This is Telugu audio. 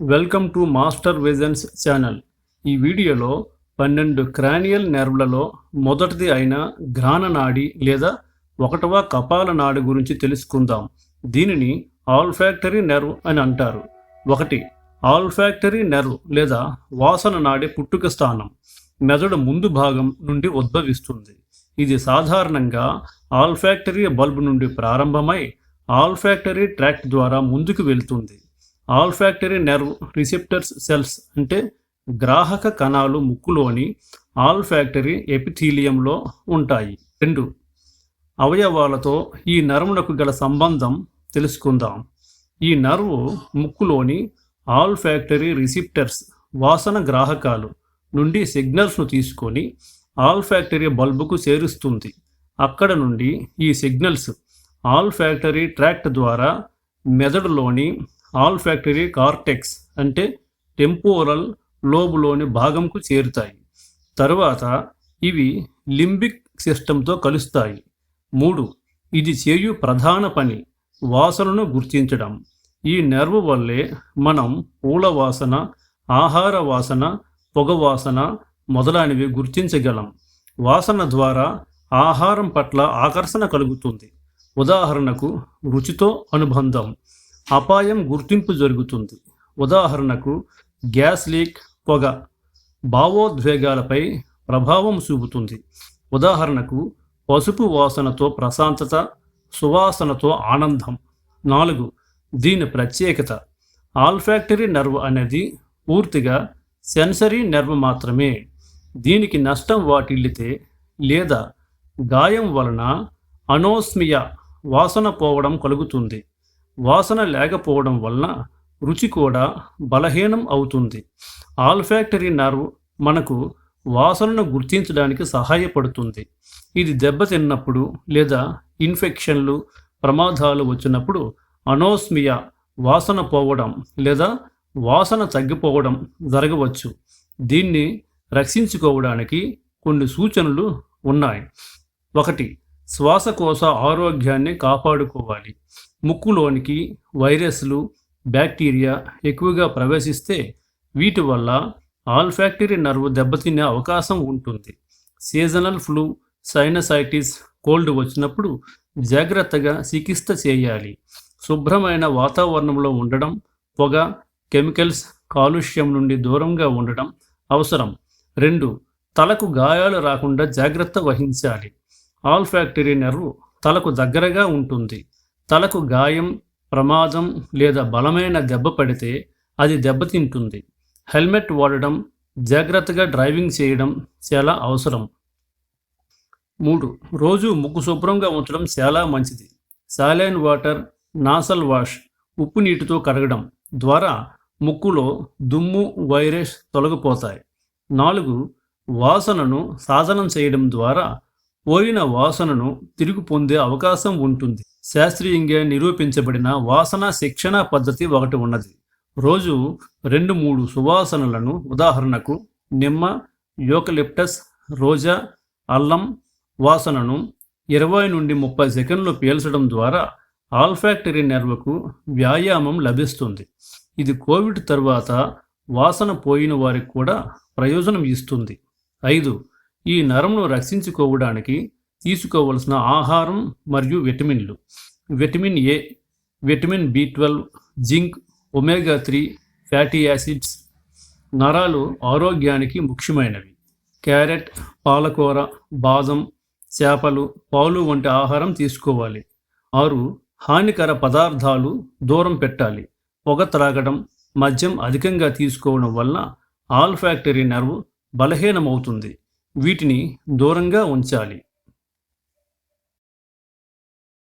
Welcome to master visions channel. ఈ వీడియోలో పన్నెండు క్రానియల్ నెర్వ్లలో మొదటిది అయిన ఘ్రాణ నాడి లేదా ఒకటవ కపాల నాడి గురించి తెలుసుకుందాం. దీనిని ఆల్ఫాక్టరీ నెర్వ్ అని అంటారు. ఒకటి ఆల్ఫాక్టరీ నెర్వ్ లేదా వాసన నాడి పుట్టుక స్థానం మెదడు ముందు భాగం నుండి ఉద్భవిస్తుంది. ఇది సాధారణంగా ఆల్ఫాక్టరీ బల్బ్ నుండి ప్రారంభమై ఆల్ఫాక్టరీ ట్రాక్ట్ ద్వారా ముందుకు వెళ్తుంది. ఆల్ఫాక్టరీ నెర్వ్ రిసెప్టర్స్ సెల్స్ అంటే గ్రాహక కణాలు ముక్కులోని ఆల్ఫాక్టరీ ఎపిథీలియంలో ఉంటాయి. రెండు అవయవాలతో ఈ నర్వునకు గల సంబంధం తెలుసుకుందాం. ఈ నర్వు ముక్కులోని ఆల్ఫాక్టరీ రిసిప్టర్స్ వాసన గ్రాహకాలు నుండి సిగ్నల్స్ను తీసుకొని ఆల్ఫాక్టరీ బల్బుకు చేరుస్తుంది. అక్కడ నుండి ఈ సిగ్నల్స్ ఆల్ఫాక్టరీ ట్రాక్ట్ ద్వారా మెదడులోని ఆల్ఫాక్టరీ కార్టెక్స్ అంటే టెంపోరల్ లోబులోని భాగంకు చేరుతాయి. తరువాత ఇవి లింబిక్ సిస్టంతో కలుస్తాయి. మూడు ఇది చేయు ప్రధాన పని వాసనను గుర్తించడం. ఈ నెర్వ్ వల్లే మనం పూల వాసన ఆహార వాసన పొగ వాసన మొదలైనవి గుర్తించగలం. వాసన ద్వారా ఆహారం పట్ల ఆకర్షణ కలుగుతుంది. ఉదాహరణకు రుచితో అనుబంధం. అపాయం గుర్తింపు జరుగుతుంది. ఉదాహరణకు గ్యాస్ లీక్ పొగ భావోద్వేగాలపై ప్రభావం చూపుతుంది. ఉదాహరణకు పసుపు వాసనతో ప్రశాంతత సువాసనతో ఆనందం. నాలుగు దీని ప్రత్యేకత. ఆల్ఫాక్టరీ నర్వ్ అనేది పూర్తిగా సెన్సరీ నర్వ్ మాత్రమే. దీనికి నష్టం వాటిల్లితే లేదా గాయం వలన అనోస్మియా వాసన పోవడం కలుగుతుంది. వాసన లేకపోవడం వలన రుచి కూడా బలహీనం అవుతుంది. ఆల్ఫాక్టరీ నర్వ్ మనకు వాసనను గుర్తించడానికి సహాయపడుతుంది. ఇది దెబ్బతిన్నప్పుడు లేదా ఇన్ఫెక్షన్లు ప్రమాదాలు వచ్చినప్పుడు అనోస్మియా వాసన పోవడం లేదా వాసన తగ్గిపోవడం జరగవచ్చు. దీన్ని రక్షించుకోవడానికి కొన్ని సూచనలు ఉన్నాయి. ఒకటి శ్వాసకోశ ఆరోగ్యాన్ని కాపాడుకోవాలి. ముక్కులోనికి వైరస్లు బ్యాక్టీరియా ఎక్కువగా ప్రవేశిస్తే వీటి వల్ల ఆల్ఫాక్టరీ నర్వ్ దెబ్బతినే అవకాశం ఉంటుంది. సీజనల్ ఫ్లూ సైనసైటిస్ కోల్డ్ వచ్చినప్పుడు జాగ్రత్తగా చికిత్స చేయాలి. శుభ్రమైన వాతావరణంలో ఉండడం పొగ కెమికల్స్ కాలుష్యం నుండి దూరంగా ఉండడం అవసరం. రెండు తలకు గాయాలు రాకుండా జాగ్రత్త వహించాలి. ఆల్ఫాక్టరీ నెర్వ్ తలకు దగ్గరగా ఉంటుంది. తలకు గాయం ప్రమాదం లేదా బలమైన దెబ్బ పడితే అది దెబ్బతింటుంది హెల్మెట్ వాడడం జాగ్రత్తగా డ్రైవింగ్ చేయడం చాలా అవసరం. మూడు రోజు ముక్కు శుభ్రంగా ఉంచడం చాలా మంచిది. సాలైన్ వాటర్ నాసల్ వాష్ ఉప్పు నీటితో కడగడం ద్వారా ముక్కులో దుమ్ము వైరస్ తొలగిపోతాయి. నాలుగు వాసనను సాధనం చేయడం ద్వారా పోయిన వాసనను తిరిగి పొందే అవకాశం ఉంటుంది. శాస్త్రీయంగా నిరూపించబడిన వాసన శిక్షణ పద్ధతి ఒకటి ఉన్నది. రోజు రెండు మూడు సువాసనలను ఉదాహరణకు నిమ్మ యోకలిప్టస్ రోజా అల్లం వాసనను ఇరవై నుండి ముప్పై సెకండ్లు పీల్చడం ద్వారా ఆల్ఫాక్టరీ నెర్వకు వ్యాయామం లభిస్తుంది. ఇది కోవిడ్ తర్వాత వాసన పోయిన వారికి కూడా ప్రయోజనం ఇస్తుంది. ఐదు ఈ నరంను రక్షించుకోవడానికి తీసుకోవలసిన ఆహారం మరియు విటమిన్లు. Vitamin A vitamin B twelve zinc omega three fatty acids. నరాలు ఆరోగ్యానికి ముఖ్యమైనవి. క్యారెట్ పాలకూర బాదం చేపలు పాలు వంటి ఆహారం తీసుకోవాలి. ఆరు హానికర పదార్థాలు దూరం పెట్టాలి. పొగ త్రాగడం మద్యం అధికంగా తీసుకోవడం వల్ల ఆల్ఫాక్టరీ నర్వ్ బలహీనమవుతుంది. వీటిని దూరంగా ఉంచాలి.